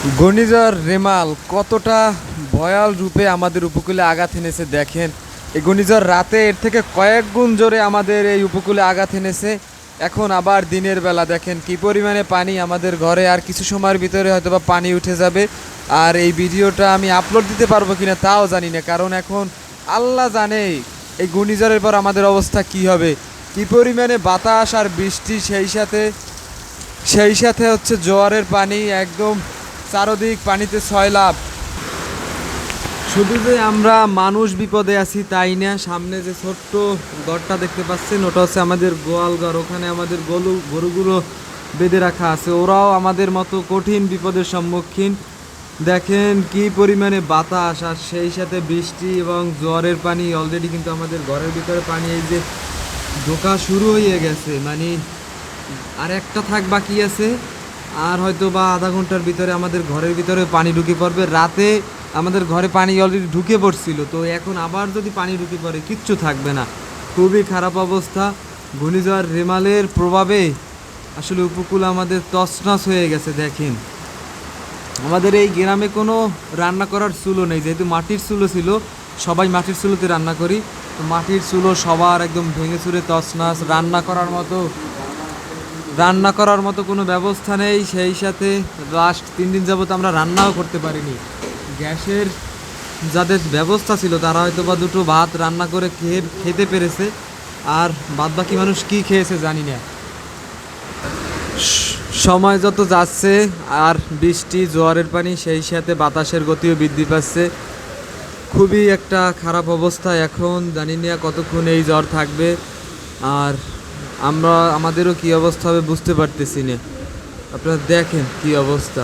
ঘূর্ণিঝড় রেমাল কতটা ভয়াল রূপে আমাদের উপকূলে আঘাত এনেছে দেখেন। এই ঘূর্ণিঝড় রাতে এর থেকে কয়েক গুণ জোরে আমাদের এই উপকূলে আঘাত এনেছে। এখন আবার দিনের বেলা দেখেন কি পরিমাণে পানি আমাদের ঘরে, আর কিছু সময়ের ভিতরে হয়তো বা পানি উঠে যাবে। আর এই ভিডিওটা আমি আপলোড দিতে পারব কিনা তাও জানি না, কারণ এখন আল্লাহ জানে এই ঘূর্ণিঝড়ের পর আমাদের অবস্থা কি হবে। কি পরিমাণে বাতাস আর বৃষ্টি সেই সাথে সেই সাথে হচ্ছে জোয়ারের পানি একদম চারদিক পানিতে লাভ শুধু যে আমরা মানুষ বিপদে আছি তাই না, সামনে যে ছোট্ট ঘরটা দেখতে পাচ্ছেন, ওটা হচ্ছে আমাদের গোয়াল ঘর। ওখানে আমাদের গরু গরুগুলো বেঁধে রাখা আছে। ওরাও আমাদের মতো কঠিন বিপদের সম্মুখীন। দেখেন কি পরিমাণে বাতাস আর সেই সাথে বৃষ্টি এবং জোয়ারের পানি। অলরেডি কিন্তু আমাদের ঘরের ভিতরে পানি এই যে ঢোকা শুরু হয়ে গেছে। মানে আর একটা থাক বাকি আছে। আর হয়তো বা আধা ঘণ্টার ভিতরে আমাদের ঘরের ভিতরে পানি ঢুকে পড়বে। রাতে আমাদের ঘরে পানি অলরেডি ঢুকে পড়ছিল। তো এখন আবার যদি পানি ঢুকে পড়ে, কিচ্ছু থাকবে না। খুবই খারাপ অবস্থা। ঘূর্ণিঝড় রেমালের প্রভাবে আসলে উপকূল আমাদের তছনছ হয়ে গেছে, দেখেন। আমাদের এই গ্রামে কোনো রান্না করার চুলো নেই। যেহেতু মাটির চুলো ছিল, সবাই মাটির চুলোতে রান্না করি। তো মাটির চুলো সবার একদম ভেঙে চুরে তছনাছ। রান্না করার মতো রান্না করার মতো কোনো ব্যবস্থা নেই, সেই সাথে লাস্ট তিন দিন যাবত আমরা রান্নাও করতে পারিনি। গ্যাসের যাদের ব্যবস্থা ছিল, তারা হয়তো বা দুটো ভাত রান্না করে খেয়ে, খেতে পেরেছে। আর বাদ বাকি মানুষ কি খেয়েছে জানি না। সময় যত যাচ্ছে, আর বৃষ্টি, জোয়ারের পানি, সেই সাথে বাতাসের গতিও বৃদ্ধি পাচ্ছে। খুবই একটা খারাপ অবস্থা এখন, জানি না কতক্ষণ এই জ্বর থাকবে। আর আমরা আমাদেরও কি অবস্থা হবে বুঝতে পারতেছি না। আপনারা দেখেন কি অবস্থা।